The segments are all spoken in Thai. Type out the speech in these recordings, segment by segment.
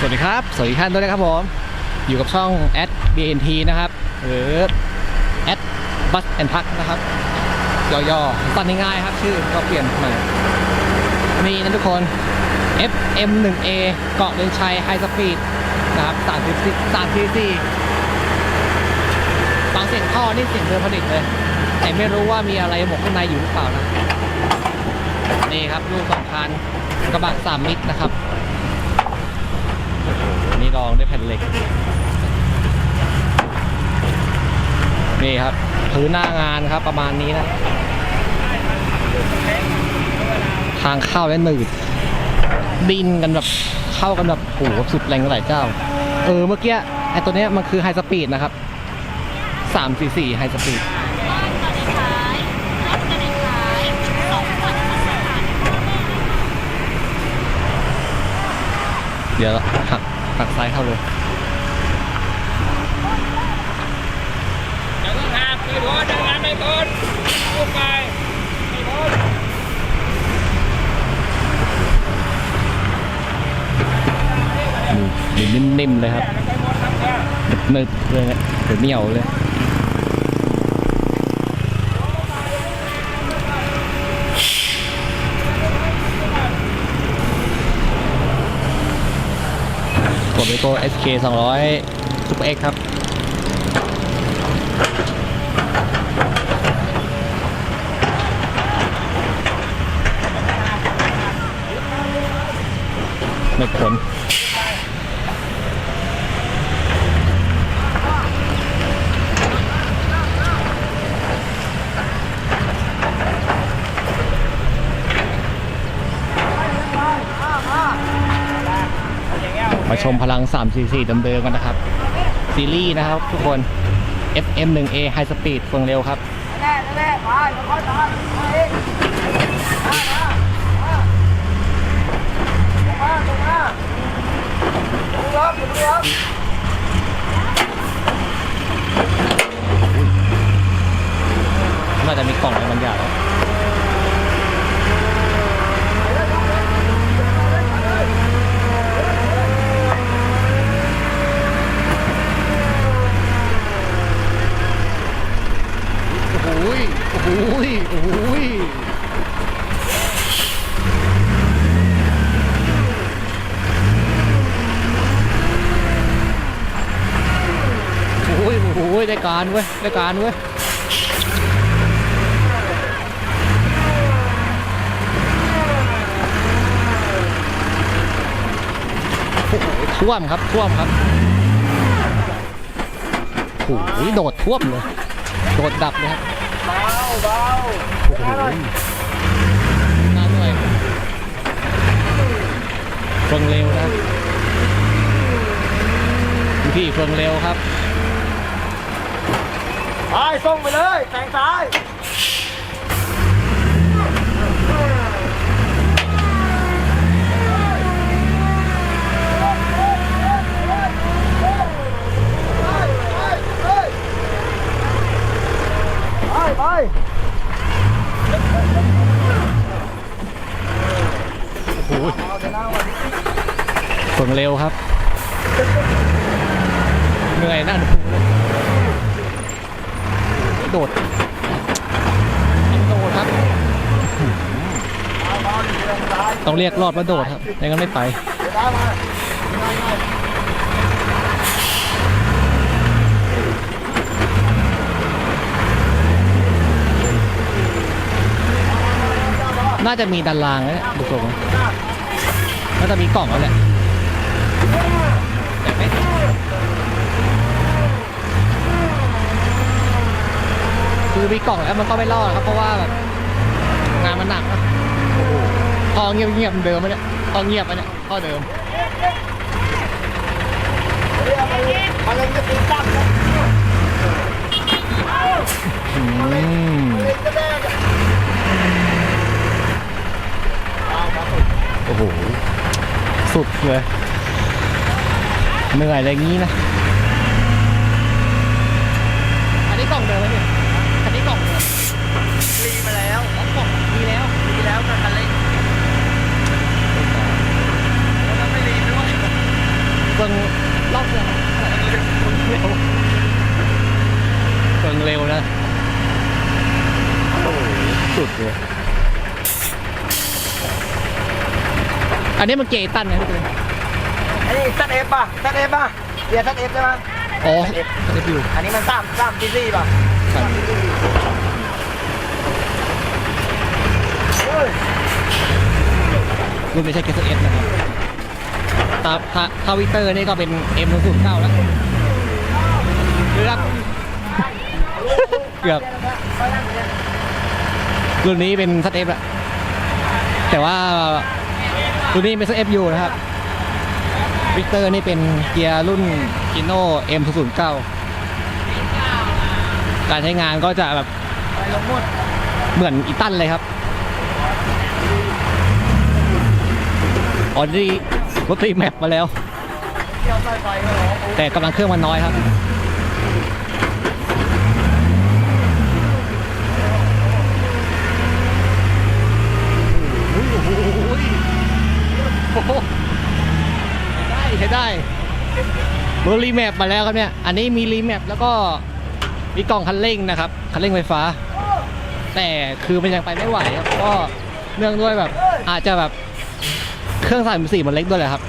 สวัสดีครับ สวัสดีท่านด้วยนะครับผม อยู่กับช่อง at bnt นะครับ หรือ at bus and park นะครับ ย่อๆสั้นง่ายๆครับ ชื่อก็เปลี่ยนใหม่นี่นะทุกคน FM1A เกาะเดินชัยไฮสปีดนะครับ3 3 cc ฟังเสียงท่อนี่เสียงเดิมผลิตเลย แต่ไม่รู้ว่ามีอะไรหมกข้างในอยู่หรือเปล่านะ นี่ครับลูกสองคันกระบะสามมิตรนะครับ โอ้โหนี่รองด้วยแผ่นเหล็ก นี่ครับพื้นหน้างานครับประมาณนี้นะ ทางเข้าและหนืดดินกันแบบเข้ากันแบบโอ้โหสุดแรงหลายเจ้า เออเมื่อกี้ไอตัวเนี้ยมันคือไฮสปีดนะครับ3 4 4ไฮสปีด เดี๋ยว หักหักซ้ายเข้าเลยอย่าเพิ่งหักไม่พ้นยังงานไม่พ้นพูดไปไม่พ้นนี่นิ่มๆเลยครับไม่พ้นทำแค่หนึบๆเลยเนี่ยเดี๋ยวเหนียวเลย กดไปโก้ SK 200 Super X ครับไม่ผล มาชมพลัง 344เดิมๆกันนะครับ ซีรีส์นะครับทุกคน FM1A High Speed เฟืองเร็วครับแน่แน่ไปค่อยๆไปไปเองมามามาตรงมาตรงรับตรงรับ น่าจะมีกล่องอะไรบางอย่างแล้วโอ้โห ยโอ้โหยโอ้โหยโอ้ยโอ้ยได้การเว้ยได้การเว้ยโอ้โหท่วมครับท่วมครับโอ้โหโดดท่วมเลย โดดดับเลยครับ เบาโอ้โหน่าเหนื่อยเฟืองเร็วนะดูที่เฟืองเร็วครับไปส่งไปเลยแสงซ้ายไปไป โอ้โหเฟืองเร็วครับ เหนื่อยนั่นโดดโดดครับ ต้องเรียกรอดว่าโดดครับไม่งั้นไม่ไป น่าจะมีดันรางแล้วเนี่ยดูทรงน่าจะมีกล่องแล้วแหละแต่ไม่คือมีกล่องแล้วมันก็ไม่รอดครับเพราะว่าแบบงานมันหนักนะโอ้โหท่อเงียบเงียบๆเดิมไหมเนี่ยท่อเงียบไหมเนี่ยท่อเดิมมันเลยจะตีตั้งนะอืม เลยจะแดง โอ้โห สุดเลยเหนื่อยอะไรงี้นะ อันนี้กล่องเดิมไหมเนี่ยอันนี้กล่องเดิมรีมาแล้วอ๋อกล่องมีแล้วรีแล้วกันกันเล็กแล้วไม่รีด้วยรอบเดียวเร็วเกินเร็วนะ โอ้โห สุดเลย อันนี้มันเกตันไงพี่ตูนอันนี้ตัดเอฟป่ะตัดเอฟป่ะเดี๋ยวตัดเอฟใช่ไหมอ๋อตัดเอฟเอฟอยู่ อันนี้มันสามสามซีซีป่ะครับเฮ้ยรุ่นไม่ใช่ k เอฟนะครับตาถ้าถ้าวิเตอร์นี่ก็เป็น M 0 9แล้ว เกือบ เกือบ รุ่นนี้เป็นสเตปอะแต่ว่า รุ่นนี้เป็นสเตปอยู่นะครับวิกเตอร์นี่เป็นเกียร์รุ่นกิโน่ M 0 9การใช้งานก็จะแบบเหมือนอีตันเลยครับออดี้รถตีแมปมาแล้ว แต่กำลังเครื่องมันน้อยครับ โอ้โหโอ้โหได้ ใช้ได้รถรีแมปมาแล้วครับเนี่ย อันนี้มีรีแมปแล้วก็มีกล่องคันเร่งนะครับ คันเร่งไฟฟ้า แต่คือมันยังไปไม่ไหวครับก็เนื่องด้วยแบบอาจจะแบบเครื่องสายมสี่มันเล็กด้วยแหละครับ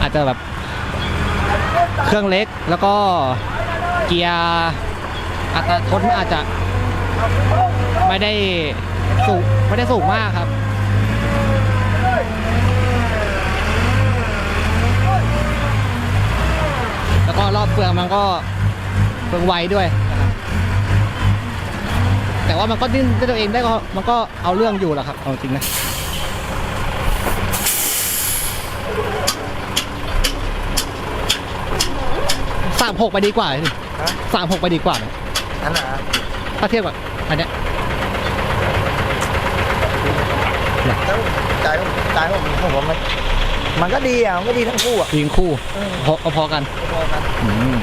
อาจจะแบบเครื่องเล็กแล้วก็เกียร์อัตราทดมันอาจจะไม่ได้สูงไม่ได้สูงมากครับ แล้ว ก็รอบเฟืองมันก็เฟืองไวด้วยนะครับแต่ว่ามันก็ดิ้นด้วยตัวเองได้ก็มันก็เอาเรื่องอยู่แหละครับเอาจริงนะสามหกไปดีกว่าสิฮะสามหกไปดีกว่าไหมอันไหนอะถ้าเทียบกับอันเนี้ยแล้วใจผมใจผมผมว่ามันมั นก็ดีอะมันก็ดีทั้งคู่อะ ยิงคู่พอพอๆกันพอๆกันอืม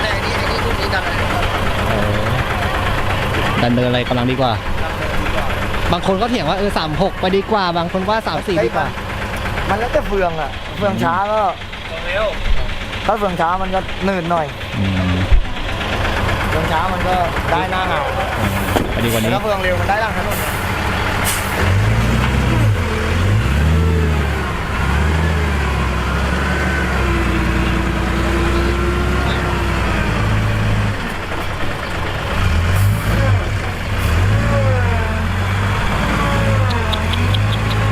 แต่อันนี้อันนี้รุ่นนี้ดันอะไรก่อนเออดันเดินอะไรกำลังดีกว่า ดันเลยดีกว่าบางคนก็เถียงว่าเออสามหกไปดีกว่า บางคนว่าสามสี่ดีกว่า มันแล้วแต่เฟืองอะ เฟืองช้าก็เร็วถ้าเฟืองช้ามันก็หนืดหน่อย อืมเฟืองช้ามันก็ได้หน้าเหงาไปดีกว่าแต่นี้ถ้าเฟืองเร็วมันได้หลังถนน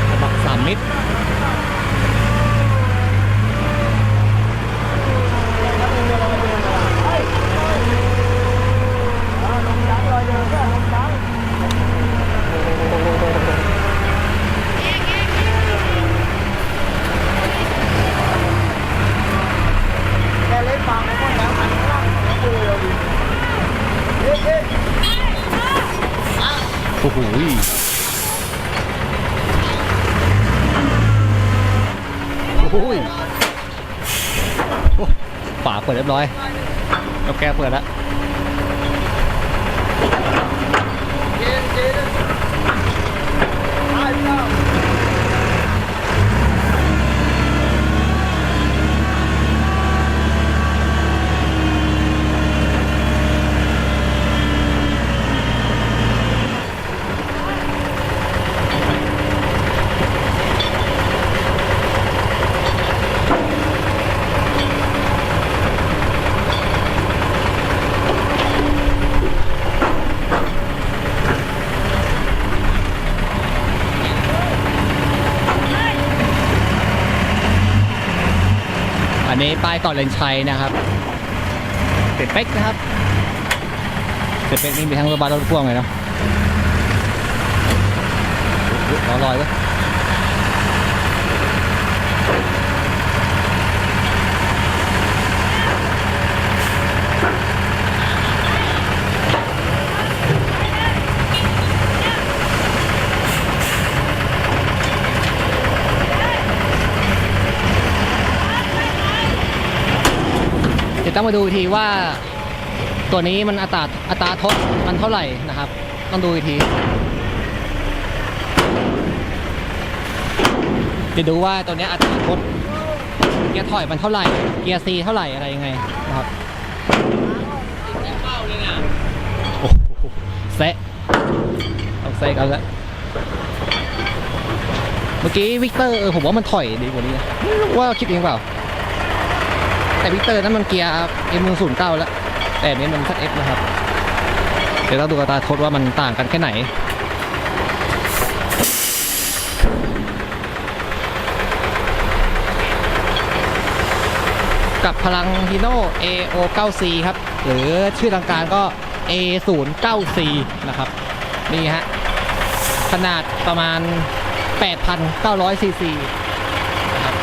กระบะสามมิตรแค่เล่นฟังไม่ค่อยแล้วหันข้างล่างแล้วดูเร็วดีเฮ้ยเฮ้ย โอ้โหโอ้ยฝาเปิดเรียบร้อยแล้วแกเปิดแล้วเย็นเย็น อันนี้ป้ายต่อเลนชัยนะครับเป็ดเป๊กนะครับเป็ดเป๊กนี่มีทั้งรถบัสรถพ่วงเลยเนาะล้อลอยเว้ ต้องมาดูทีว่า ตัวนี้มันอัตราอัตราทดมันเท่าไหร่นะครับ ต้องดูอีกทีเดี๋ยวดูว่าตัวเนี้ยอัตราทดเกียร์ถอยมันเท่าไหร่ เกียร์ซีเท่าไหร่อะไรยังไงนะครับโอ้โหเซะต้องเซะกันแล้วเมื่อกี้วิกเตอร์เออผมว่ามันถอยดีกว่านี้ว่าคิดเองเปล่า แต่วิเตอร์นั้นมันเกียร์เอ็มศูนย์เก้าแล้ว แต่นี้มันซัดเอฟนะครับ เดี๋ยวเราดูกระตาทดว่ามันต่างกันแค่ไหนกับพลังฮีโน่ AO9C ครับ หรือชื่อทางการก็ A09C นะครับ นี่ฮะ ขนาดประมาณ 8,900ซีซีนะครับ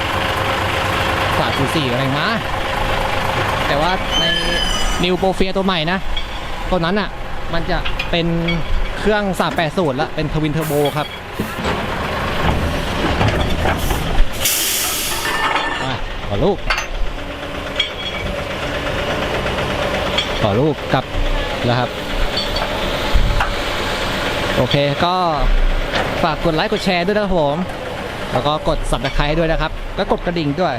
ฝาซีซีอะไรมา แต่ว่าในนิวโปรเฟียตัวใหม่นะ ตัวนั้นอะ มันจะเป็นเครื่อง 380แล้วเป็นทวินเทอร์โบครับมาขอลูกขอลูกกลับแล้วครับ โอเคก็ฝากกดไลค์กดแชร์ด้วยนะครับผม แล้วก็กด subscribe ด้วยนะครับแล้วกดกระดิ่งด้วย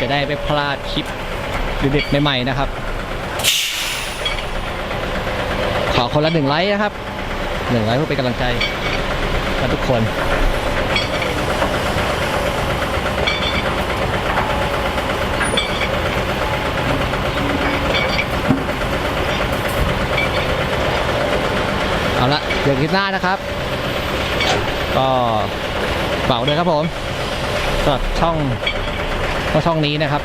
จะได้ไม่พลาดคลิป เด็ดใหม่ๆนะครับ ขอคนละหนึ่งไลค์นะครับหนึ่งไลค์เพื่อเป็นกำลังใจกับทุกคนเอาละเดี๋ยวคลิปหน้านะครับ ก็ฝากด้วยครับผมสำหรับช่องก็ช่องนี้นะครับ